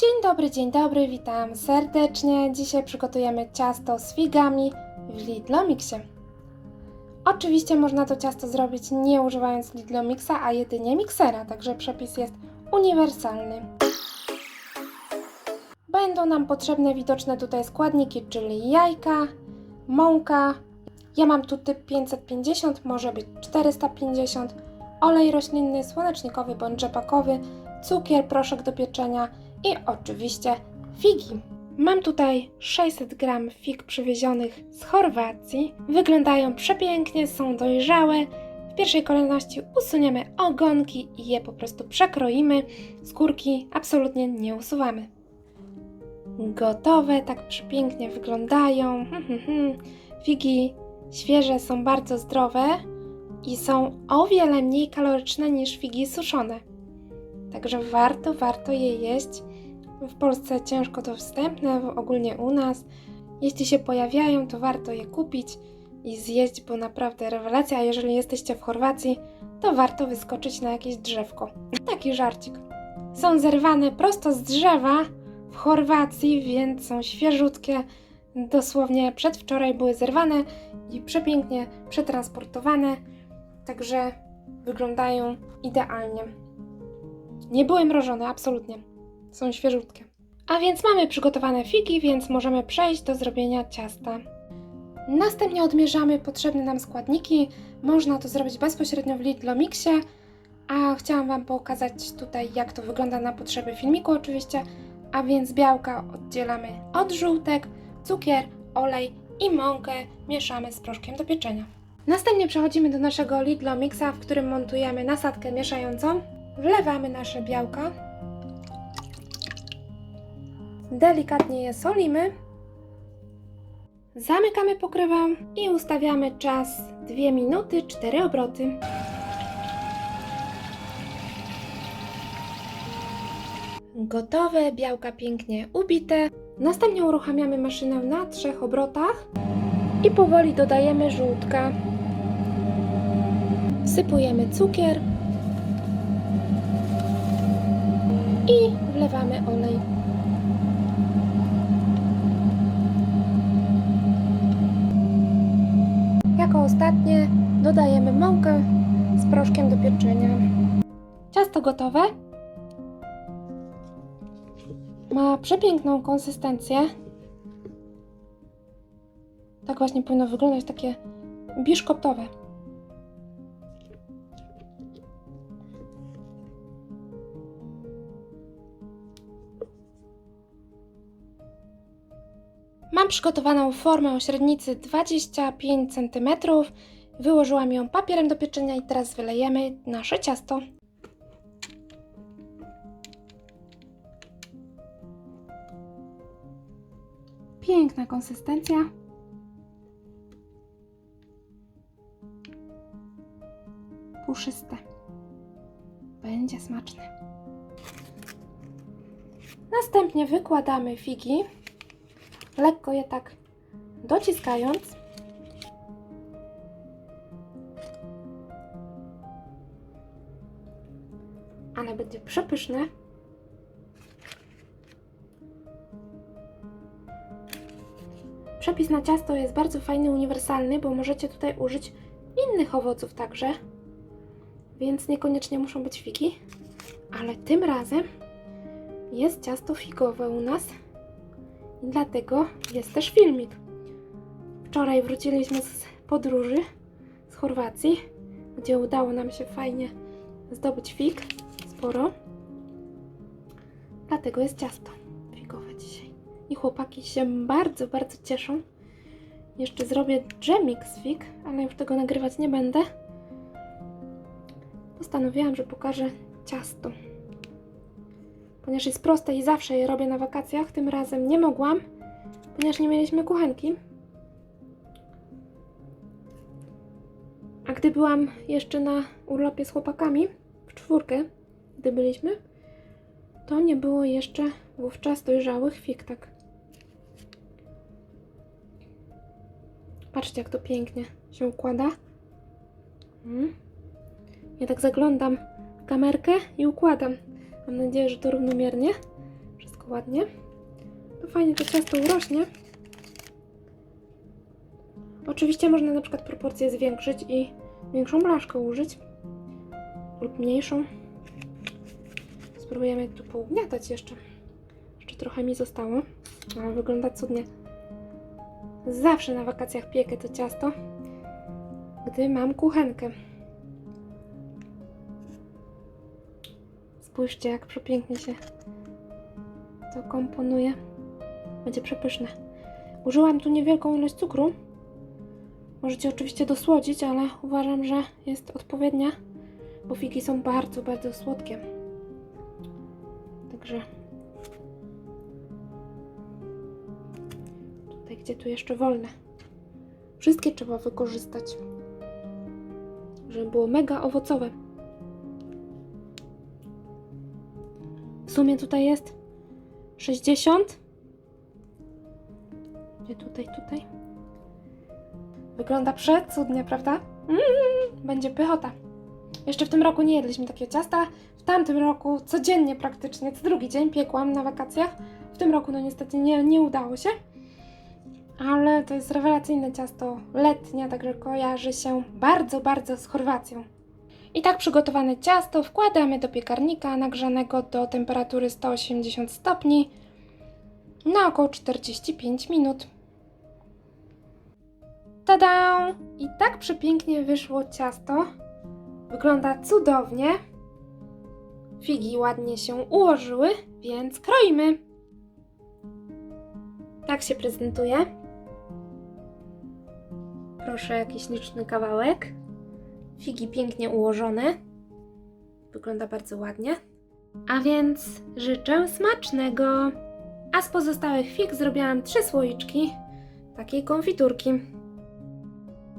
Dzień dobry, dzień dobry, witam serdecznie. Dzisiaj przygotujemy ciasto z figami w Lidlomixie. Oczywiście można to ciasto zrobić nie używając Lidlomixa, a jedynie miksera, także przepis jest uniwersalny. Będą nam potrzebne widoczne tutaj składniki, czyli jajka, mąka. Ja mam tu typ 550, może być 450, olej roślinny, słonecznikowy bądź rzepakowy, cukier, proszek do pieczenia i oczywiście figi. Mam tutaj 600 gram fig przywiezionych z Chorwacji. Wyglądają przepięknie, są dojrzałe. W pierwszej kolejności usuniemy ogonki i je po prostu przekroimy. Skórki absolutnie nie usuwamy. Gotowe, tak przepięknie wyglądają. Hmm, hmm, hmm. Figi świeże są bardzo zdrowe i są o wiele mniej kaloryczne niż figi suszone. Także warto, warto je jeść. W Polsce ciężko dostępne, ogólnie u nas. Jeśli się pojawiają, to warto je kupić i zjeść, bo naprawdę rewelacja. A jeżeli jesteście w Chorwacji, to warto wyskoczyć na jakieś drzewko. Taki żarcik. Są zerwane prosto z drzewa w Chorwacji, więc są świeżutkie. Dosłownie przedwczoraj były zerwane i przepięknie przetransportowane. Także wyglądają idealnie. Nie były mrożone, absolutnie. Są świeżutkie. A więc mamy przygotowane figi, więc możemy przejść do zrobienia ciasta. Następnie odmierzamy potrzebne nam składniki. Można to zrobić bezpośrednio w Lidlomixie, a chciałam Wam pokazać tutaj, jak to wygląda na potrzeby filmiku oczywiście. A więc białka oddzielamy od żółtek, cukier, olej i mąkę mieszamy z proszkiem do pieczenia. Następnie przechodzimy do naszego Lidlomixa, w którym montujemy nasadkę mieszającą. Wlewamy nasze białka. Delikatnie je solimy. Zamykamy pokrywę i ustawiamy czas 2 minuty 4 obroty. Gotowe, białka pięknie ubite. Następnie uruchamiamy maszynę na trzech obrotach i powoli dodajemy żółtka. Wsypujemy cukier i wlewamy olej. Pieczenia. Ciasto gotowe. Ma przepiękną konsystencję. Tak właśnie powinno wyglądać takie biszkoptowe. Mam przygotowaną formę o średnicy 25 cm. Wyłożyłam ją papierem do pieczenia i teraz wylejemy nasze ciasto. Piękna konsystencja. Puszyste. Będzie smaczne. Następnie wykładamy figi lekko je tak dociskając. Będzie przepyszne. Przepis na ciasto jest bardzo fajny, uniwersalny, bo możecie tutaj użyć innych owoców także. Więc niekoniecznie muszą być figi. Ale tym razem jest ciasto figowe u nas. I dlatego jest też filmik. Wczoraj wróciliśmy z podróży z Chorwacji, gdzie udało nam się fajnie zdobyć fig, sporo. Dlatego jest ciasto figowe dzisiaj. I chłopaki się bardzo, bardzo cieszą. Jeszcze zrobię dżemik z fig, ale już tego nagrywać nie będę. Postanowiłam, że pokażę ciasto ponieważ jest proste i zawsze je robię na wakacjach. Tym razem nie mogłam, ponieważ nie mieliśmy kuchenki. A gdy byłam jeszcze na urlopie z chłopakami, w czwórkę, gdy byliśmy, to nie było jeszcze wówczas dojrzałych fig, tak. Patrzcie, jak to pięknie się układa. Mm. Ja tak zaglądam w kamerkę i układam. Mam nadzieję, że to równomiernie wszystko ładnie. To fajnie to ciasto urośnie. Oczywiście można na przykład proporcje zwiększyć i większą blaszkę użyć lub mniejszą. Spróbujemy tu pougniatać jeszcze. Jeszcze trochę mi zostało, ale wygląda cudnie. Zawsze na wakacjach piekę to ciasto, gdy mam kuchenkę. Spójrzcie, jak przepięknie się to komponuje. Będzie przepyszne. Użyłam tu niewielką ilość cukru. Możecie oczywiście dosłodzić, ale uważam, że jest odpowiednia, bo figi są bardzo, bardzo słodkie. Także tutaj, gdzie tu jeszcze wolne. Wszystkie trzeba wykorzystać, żeby było mega owocowe. W sumie tutaj jest 60. Gdzie tutaj, tutaj? Wygląda przecudnie, prawda? Mm, będzie pychota. Jeszcze w tym roku nie jedliśmy takiego ciasta. Tamtym roku codziennie praktycznie, co drugi dzień piekłam na wakacjach. W tym roku no niestety nie, nie udało się. Ale to jest rewelacyjne ciasto letnie, także kojarzy się bardzo, bardzo z Chorwacją. I tak przygotowane ciasto wkładamy do piekarnika nagrzanego do temperatury 180 stopni na około 45 minut. Tada! I tak przepięknie wyszło ciasto. Wygląda cudownie. Figi ładnie się ułożyły, więc kroimy. Tak się prezentuje. Proszę, jakiś liczny kawałek. Figi pięknie ułożone. Wygląda bardzo ładnie. A więc życzę smacznego. A z pozostałych fig zrobiłam trzy słoiczki takiej konfiturki.